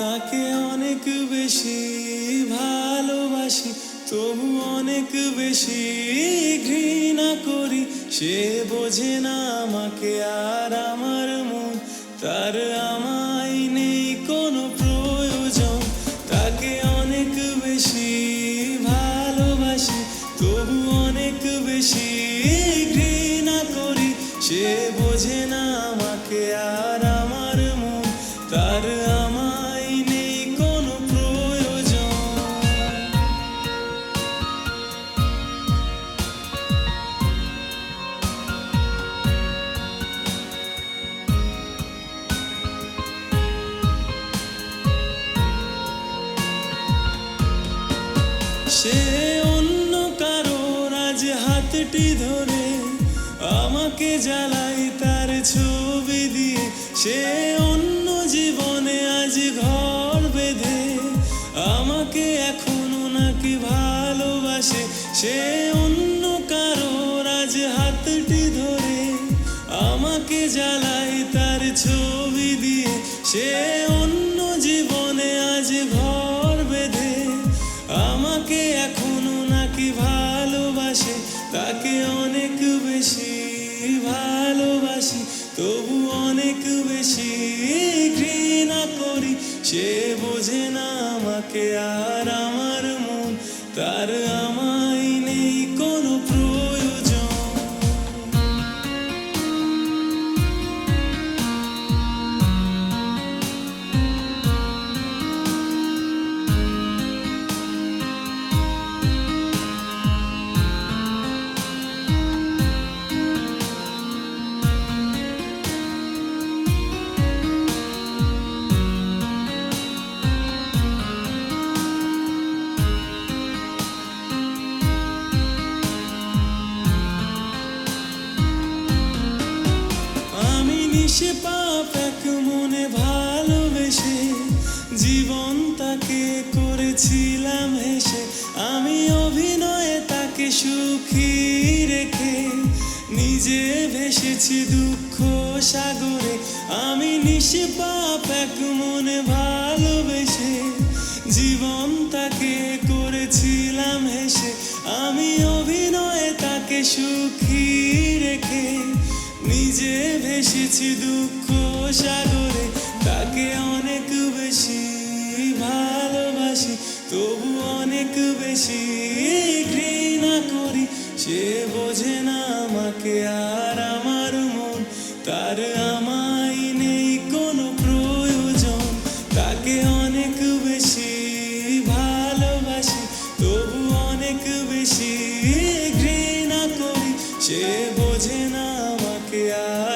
তাকে অনেক বেশি ভালোবাসি, তবু অনেক বেশি ঘৃণা করি। সে বোঝে না আমাকে আর আমার মন, তার আমায় নেই কোনো প্রয়োজন। তাকে অনেক বেশি ভালোবাসি, তবু অনেক বেশি ঘৃণা করি। সে বোঝে না আমাকে আর সে অন্য কারোর আজ হাতটি ধরে আমাকে জ্বালাই তার ছবি দিয়ে। সে অন্য জীবনে আজ ঘর বেঁধে আমাকে এখনও নাকি ভালোবাসে। সে অন্য কারোর আজ হাতটি ধরে আমাকে জ্বালাই তার ছবি দিয়ে। সে আমাকে এখনও নাকি ভালোবাসে, তাকে অনেক বেশি ভালোবাসি, তবু অনেক বেশি ঘৃণা করি। সে বোঝে না আমাকে আর আমার মন, তার নিশে পাপ এক মনে ভালোবেসে জীবন তাকে করেছিলাম হেসে। আমি অভিনয়ে তাকে সুখী রেখে নিজে ভেসেছি দুঃখ সাগরে। আমি নিশে পাপ এক মনে ভালোবেসে জীবন তাকে করেছিলাম হেসে। আমি অভিনয়ে তাকে সুখী রেখে নিজে ভেসেছি দুঃখ সাগরে, তাকে অনেক বেশি ভালোবাসি, তবু অনেক বেশি ঘৃণা করি। সে বোঝে না আমাকে আর আমার মন, তার আমায় নেই কোনো প্রয়োজন। তাকে অনেক বেশি ভালোবাসি, তবু অনেক বেশি ঘৃণা করি। সে que.